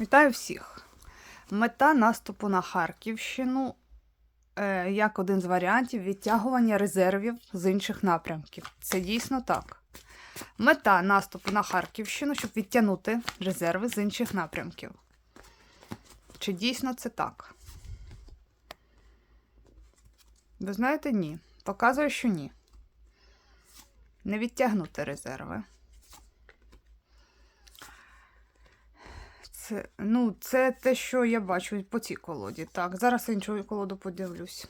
Вітаю всіх! Мета наступу на Харківщину е, як один з варіантів відтягування резервів з інших напрямків. Це дійсно так. Мета наступу на Харківщину, щоб відтягнути резерви з інших напрямків. Чи дійсно це так? Ви знаєте, ні. Показує, що ні. Не відтягнути резерви. Ну, це те, що я бачу по цій колоді. Так, зараз іншу колоду подивлюсь.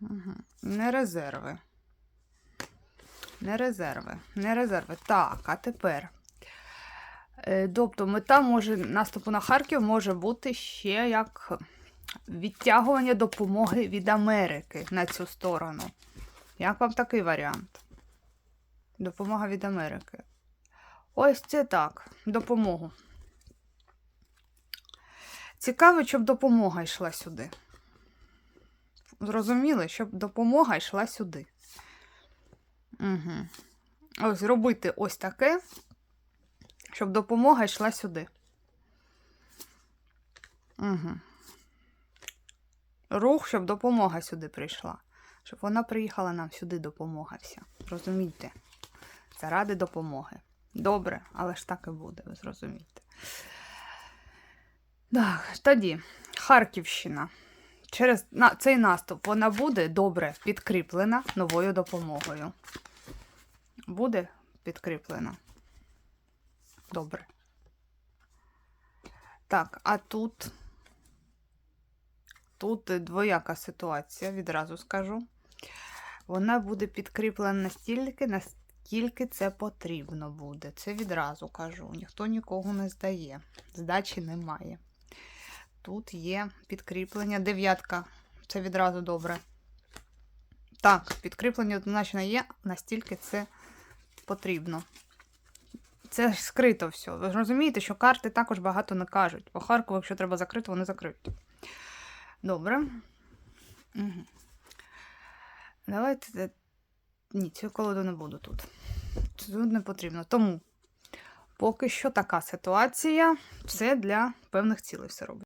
Угу. Не резерви. Не резерви. Не резерви. Так, а тепер. Е, Тобто мета може наступу на Харків може бути ще як відтягування допомоги від Америки на цю сторону. Як вам такий варіант? Допомога від Америки. Ось це так. Допомогу. Цікаво, щоб допомога йшла сюди. Зрозуміли, щоб допомога йшла сюди. Угу. Ось робити ось таке, щоб допомога йшла сюди. Угу. Рух, щоб допомога сюди прийшла. Щоб вона приїхала нам сюди допомога вся. Розумієте? Заради допомоги. Добре, але ж так і буде, ви зрозумієте. Так, тоді Харківщина. Через на, цей наступ вона буде добре підкріплена новою допомогою. Буде підкріплена. Добре. Так, а тут. Тут двояка ситуація, відразу скажу. Вона буде підкріплена настільки, наскільки це потрібно буде. Це відразу кажу. Ніхто нікого не здає. Здачі немає. Тут є підкріплення. Дев'ятка. Це відразу добре. Так, підкріплення однозначно є, настільки це потрібно. Це ж скрито все. Ви ж розумієте, що карти також багато не кажуть. По Харкову, якщо треба закрити, вони закриють. Добре. Угу. Давайте. Ні, цю колоду не буду тут. Тут не потрібно. Тому поки що така ситуація. Все для певних цілей все робить.